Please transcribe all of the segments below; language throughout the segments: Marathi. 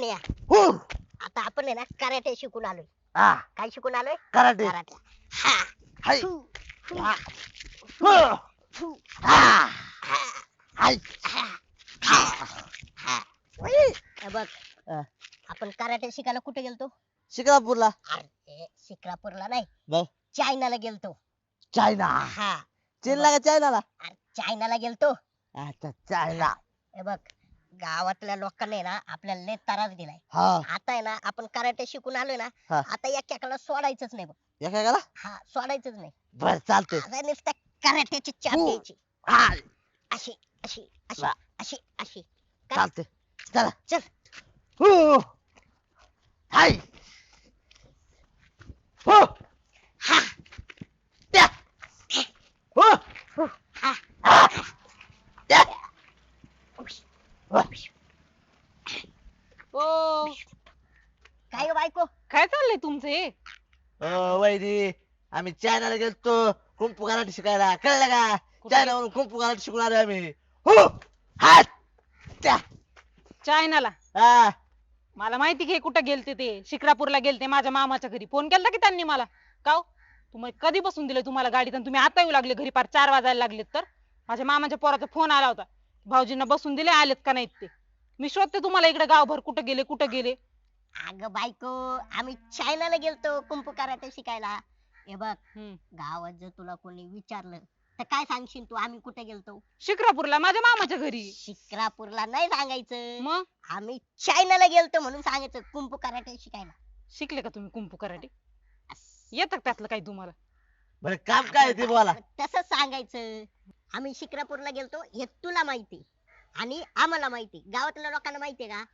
करण्या हो. आता आपण आहे ना कराटे शिकून आलोय. हा. काय शिकून आलोय? कराटे. कराटे हा. हाय. फू, फू, हा. फू, हो. फू, हा. हा, हाय. हा, हा, हा. हे बघ. हा. आपण कराटे शिकायला कुठे गेलतो? शिक्रापूरला अरे शिक्रापूरला नाही. चायनाला गेलतो. चायना. हा. चीनला का चायनाला? अरे चायनाला गेलतो. अच्छा चायना. हे बघ. गावातल्या लोकांनी ना आपल्याला लय त्रास दिलाय. हा. आता आहे ना आपण कराटे शिकून आलोय ना हा. आता एकेकाला सोडायचंच नाही बघ. हा सोडायचंच नाही. बर चालते आता नुसतं कराट्याची चाप हो. द्यायची. अशी अशी अशी वा. अशी अशी? चालते चला. चल. हो. हाय हो हा त्या हो हा हा त्या हो. ओ काय हो बायको काय चाललंय तुमचे अ, वैदी आम्ही चायनाला गेलतो. कुंपू कराटे शिकायला. कळलं का? चायनावरून कुंपू कराटे शिकून आलो आम्ही. हो? हात! त्या! चायनाला? हा. मला माहिती की हे कुठं गेलते ते? शिक्रापूरला गेलते माझ्या मामाच्या घरी. फोन केलता की त्यांनी मला? काव तुम्ही कधी बसून दिले तुम्हाला गाडीत आणि तुम्ही आता येऊ लागले घरी? पार चार वाजायला लागलेत तर? माझ्या मामाच्या पोराचा फोन आला होता. भाऊजींना बसून दिले आलेत का नाहीत ते? मी शोधते तुम्हाला इकडे गावभर कुठं गेले कुठं गेले? अगं बायको आम्ही चायनाला गेलतो कुंपू कराटे शिकायला. हे बघ हम्म. गावात जर तुला कोणी विचारलं तर काय सांगशील तू? आम्ही कुठे गेलतो? शिक्रापूरला माझ्या मामाच्या घरी. शिक्रापूरला नाही सांगायचं. मग? आम्ही चायनाला गेलतो म्हणून सांगायचं कुंपू कराटे शिकायला. शिकले का तुम्ही कुंपू कराटे? येतं का त्यातलं काही तुम्हाला. बरं काम काय आहे ते बोला. तसंच सांगायचं. आम्ही शिक्रापूरला गेलतो हे तुला माहिती. आणि आम्हाला माहिती. गावातल्या लोकांना माहितीये का?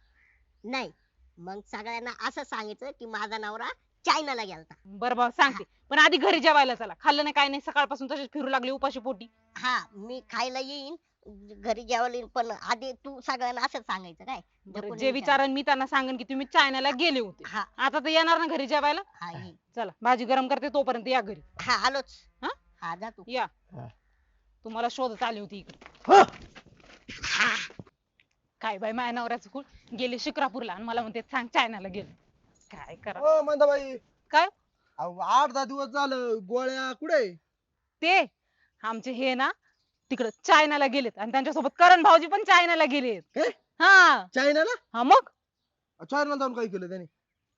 नाही. मग सगळ्यांना असं सांगायचं की माझा नवरा चायनाला गेलता. बरं बाबा सांगते. पण आधी घरी जेवायला चला. खाल्लं नाही काय नाही. सकाळपासून तसेच फिरू लागले उपाशी पोटी. हा मी खायला येईन घरी जेवायला येईन पण आधी तू सगळ्यांना असंच सांगायचं काय? बरं, जे. विचारन मी त्यांना सांगेन की तुम्ही चायनाला गेले होते. हा. आता तर येणार ना घरी जेवायला? हा. चला भाजी गरम करते तोपर्यंत या घरी. हा आलोच. हा? हा जा तू. या. हा. तुम्हाला शोधत आली होती इकडे. हो. काय बाई माझ्या नवऱ्याचं कुल गेले शिक्रापूरला आणि मला म्हणते सांग चायनाला गेले. काय करा? हो मंदाबाई. काय? अहो, आठ दहा दिवस झालं गोळ्या कुठे ते आमचे हे ना तिकडं चायनाला गेलेत. आणि त्यांच्यासोबत करण भाऊजी पण चायनाला गेलेत? हा? चायनाला? हा मग? चायनाला जाऊन काय केलं त्याने?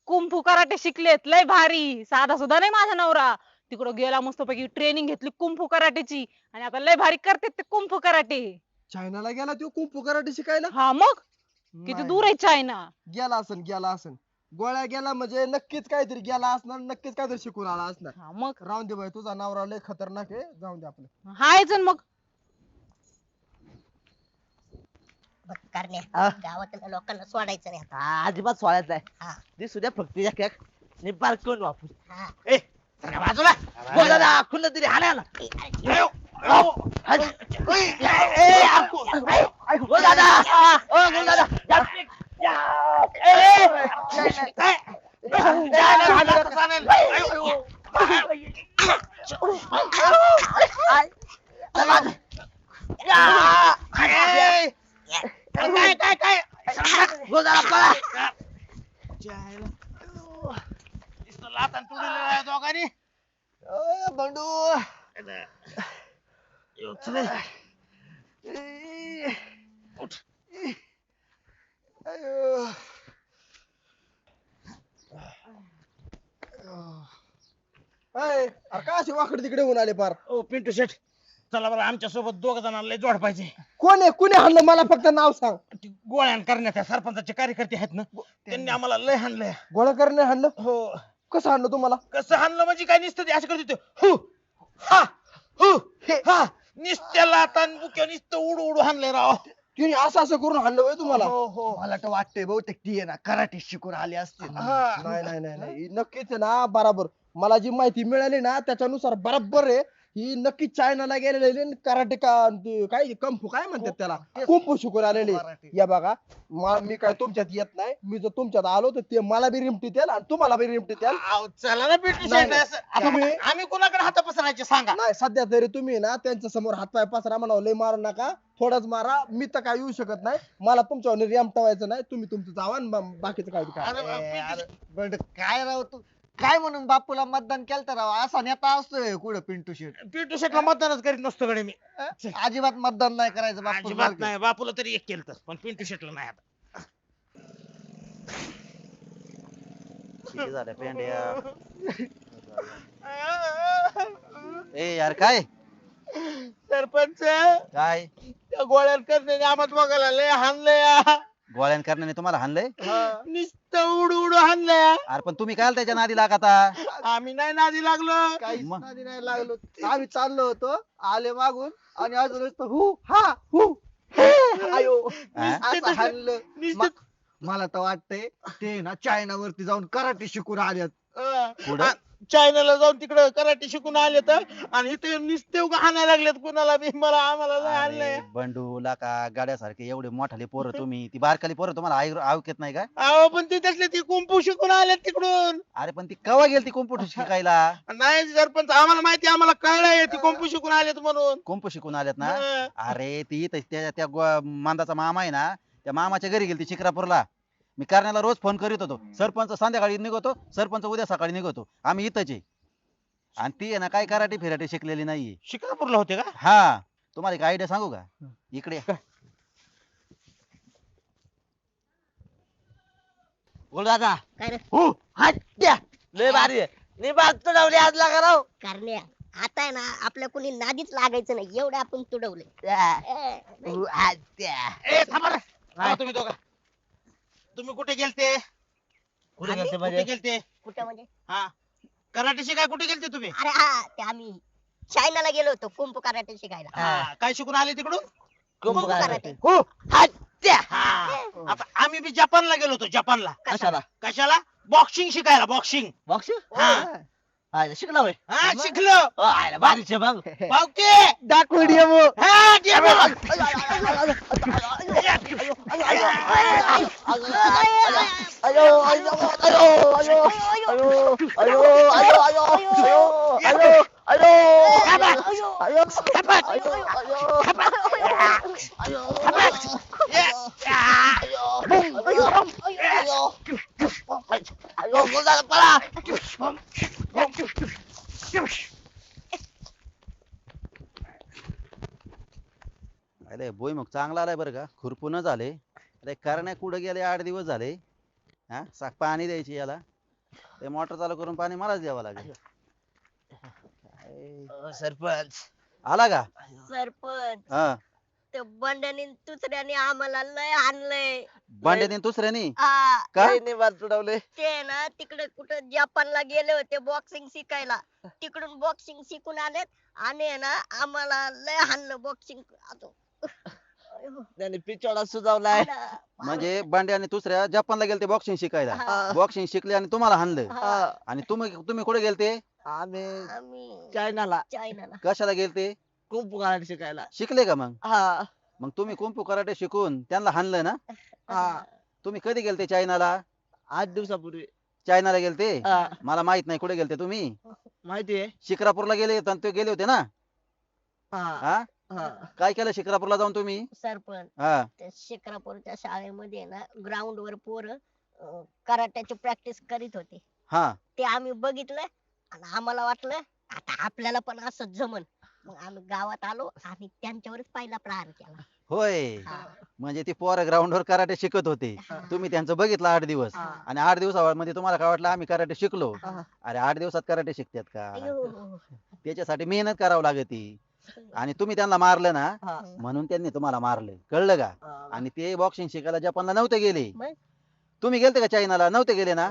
कुंफू कराटे शिकलेत लय भारी. साधा सुद्धा नाही माझा नवरा. तिकडं गेला मस्तपैकी ट्रेनिंग घेतली कुंफू कराटेची. आणि आता लय भारी करते ते कुंफू कराटे. चायनाला गेला तो कुंपू कराटे शिकायला? हा मग? किती नाही. दूर आहे चायना? गेला असन गेला असन. गोळ्या गेला म्हणजे नक्कीच काहीतरी गेला असणार नक्कीच काहीतरी शिकून आला असणार. हा मग? राहून दे बाई तुझा नवरा लय खतरनाक आहे. जाऊन दे आपलं. हायच आणि मग. बघ करण्या. गावातल्या लोकांना सोडायचं नाही आता. हा, अजिबात सोडायचं आहे हा. दिसू द्या फक्त एक निपार करून वापरू हा. ए बाजूला. बोला ना खुल्लं तरी हाणायला ए, अरे, दादा. ओ गुरु दादा. या. या. काय काय काय पळा लातान तुडीला दोघांनी बंडू चले उठ. अयो. अय, अरे का अशी वाकड तिकडे होऊन आले पार. ओ पिंटू शेठ चला बरं आमच्यासोबत दोघ जणांना लय जोड पाहिजे. कोण आहे? कुणी हाणलं? मला फक्त नाव सांग. ती गोळ्यान करण्यात सरपंचाचे कार्यकर्ते आहेत ना. त्यांनी आम्हाला लय हाणलंय. गोळा करणे हाणलं? हो. कसं हाणलं तुम्हाला? कसं हाणलं म्हणजे काय नुसतं ते असं करत होते. हु हा हु हा नुसत्या बुक्या नुसतं उडू उडू हाणलंय राव. तिने असं असं करून हाणलं होय तुम्हाला? हो हो. मला तर वाटतंय बहुतेक ती आहे ना कराटे शिकून आली असतील हा. नाही नाही नाही नाही. नक्कीच आहे ना बराबर. मला जी माहिती मिळाली ना त्याच्यानुसार बरोबर आहे. ही नक्की चायनाला गेलेली आणि कराटे का ते काय कंफू काय म्हणतात त्याला? कुंफू शिकून आलेली. कराटे. या बघा मा- मी काय तुमच्यात येत नाही मी जर तुमच्यात आलो तर ते मला बी रिमटीत येईल आणि तुम्हाला बी रिमटीत येईल आव, चला ना नाही, नाही. तुम्ही- आम्ही कोणाकडे हात पसरायचे सांगा? नाही सध्या तरी तुम्ही ना त्यांच्यासमोर हातपाय पसरा म्हणा लय मारू नका. थोडाच मारा मी तर काय येऊ शकत नाही. मला तुमच्यावर रेमटवायचं नाही तुम्ही तुमचं जावा आणि बा- बाकीचं काय ते काय? अरे, अरे, बंड काय राव तू? काय म्हणून बापूला मतदान केलं तर राव? असा नेता असतोय कुठं पिंटू शेट पिंटू शेटला मतदानच करीत नसतो कडे मी. अजिबात मतदान नाही करायचं बापू अजिबात नाही. बापूला तरी एक केलं पण पिंटू शेटला नाही आता. किती झाल्या पेंड्या ए यार काय? सरपंच काय? त्या गोळ्यात करण्याने आम्हाला बघायला लय हाणलंय. गोळ्यान करण्याने तुम्हाला हाणलंय? नुसतं उडू उडू हाणलंय. अरे पण तुम्ही काय त्याच्या नादी लागता आम्ही नाही नादी लागलो. काहीच मग? नादी नाही लागलो. आम्ही चाललो होतो आले मागून आणि अजून नुसतं हु हा हु हे, आयो? असं हाणलं. नुसतं म- मला तर वाटतंय ते ना चायना वरती जाऊन कराटे शिकून आल्यात. पुढं? चायनाला जाऊन तिकडे कराटे शिकून आले तर आणि इथे नुसते उगा हाणायला लागलेत कुणाला बी. मला आम्हाला लय अरे बंडू लाका गाड्यासारखे एवढे मोठाले पोरं तुम्ही. ती बारकाली पोरं तुम्हाला ऐकत नाही का? अहो पण ते त्यातले ती कुंपू शिकून आलेत तिकडून. अरे पण ती कवा गेली ती कॉम्प्युटर शिकायला? नाही सरपंच आम्हाला माहिती आम्हाला कळलंय ती कुंपू शिकून आलेत म्हणून. कोंप शिकून आल्यात ना? हं. अरे ती इथं त्या त्या गो- मांदाचा मामा आहे ना त्या मामाच्या घरी गेली ती शिक्रापूरला मी करण्याला रोज फोन करीत होतो. सरपंच संध्याकाळी निघतो सरपंच उद्या सकाळी निघतो. आम्ही इथंच आहे. आणि ती आहे ना काय कराटे फिराटे शिकलेली नाहीये. शिक्रापूरला होते का? हा. तुम्हाला एक आयडिया सांगू का? इकडे या. बोल दादा. काय रे? हो. हत्या लय भारी आहे. निबाग तुडवली आज लागा राव. करण्या आता आहे ना आपल्या कोणी नादीच लागायचं नाही. एवढे आपण तुडवले हत्या ए थांबा रे. थांबा तुम्ही दोघं. तुम्ही कुठे गेलते? कुठे आम्ही? गेलते कुठे म्हणजे? गेलते? कुठं म्हणजे? हा. कराटे शिकाय कुठे गेलते तुम्ही? अरे हा ते आम्ही चायनाला गेलो होतो कुंभ कराटे शिकायला. हा, काय शिकून आले तिकडून? कुंभ कराटे. हो. हत्या हा. आता आम्ही बी जपानला गेलो होतो जपानला. कशाला? कशाला? बॉक्सिंग शिकायला बॉक्सिंग. बॉक्स हा. शिकला होय हा शिकलो भारीचे मग भावके दाखवू डेमो हा डेमो. अयो अरे yavaş, मग चांगला आलाय बरं का. खुरपून झाले. अरे करणे कुठं गेले? आठ दिवस झाले. हा? साग पाणी द्यायची याला. ते मोटर चालू करून पाणी मलाच द्यावं लागेल. सरपंच. आला का? सरपंच. हा. त्या बंड्याने दुसऱ्याने आम्हाला लय आणलंय. भांड्याने दुसऱ्यानी? हा का निवार तुडवले ते ना तिकडे कुठं जपानला गेले होते बॉक्सिंग शिकायला. तिकडून बॉक्सिंग शिकून आलेत. आणि आहे ना आम्हाला लय हाणलं बॉक्सिंग त्याने पिचोडा सुजावलाय. म्हणजे भांड्याने दुसऱ्या जपानला गेलते बॉक्सिंग शिकायला. हा. बॉक्सिंग शिकले आणि तुम्हाला हाणलं. हा. आणि तुम्ही तुम्ही कुठे गेलते? आम्ही आम्ही चायनाला. चायनाला. कशाला गेलते? कुंभ कराटे शिकायला. शिकले का मग? हा. मग तुम्ही कुंपू कराटे शिकून त्यांना हाणलं ना? हा. तुम्ही कधी गेलते चायनाला? आठ दिवसापूर्वी. चायनाला गेलते? हा. मला माहीत नाही कुठे गेलते तुम्ही. माहिती आहे. शिक्रापूरला गेले होते आणि ते गेले होते ना? हा. हा? हा. काय केलं शिक्रापूरला जाऊन तुम्ही? सरपंच. हा. त्या शिक्रापूरच्या शाळेमध्ये ना ग्राउंड वर पोर कराट्याची प्रॅक्टिस करीत होते. हा. ते आम्ही बघितलं आणि आम्हाला वाटलं आता आपल्याला पण असं जमन. मग आम्ही गावात आलो आणि त्यांच्यावरच पहिला प्रहार केला. होय. म्हणजे ते पोर ग्राउंड वर कराटे शिकत होते. तुम्ही त्यांचं बघितलं आठ दिवस. आणि आठ दिवसामध्ये तुम्हाला काय वाटलं आम्ही कराटे शिकलो. अरे आठ दिवसात कराटे शिकतात का. त्याच्यासाठी मेहनत करावं लागते आणि तुम्ही त्यांना मारलं ना म्हणून त्यांनी तुम्हाला मारलं कळलं का. आणि ते बॉक्सिंग शिकायला जपानला नव्हते गेले? तुम्ही गेलते का चायनाला नव्हते गेले ना.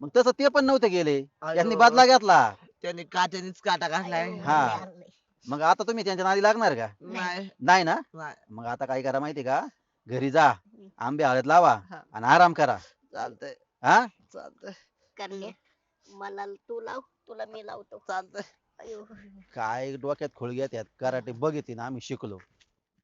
मग तसं ते पण नव्हते गेले. त्यांनी बदला घेतला त्यांनी काट्यानेच काटा घातलाय हा. मग आता तुम्ही त्यांच्या नादी लागणार का? नाही. नाही ना? नाही. मग आता काय करा माहिती का? घरी जा आंबे हळद लावा हा. आणि आराम करा. चालतंय. हा? चालतंय. करणे मला तू लाव तुला मी लावतो. चालतंय. अयो. काय डोक्यात खोळ घेतात कराटे बघितली ना आम्ही शिकलो.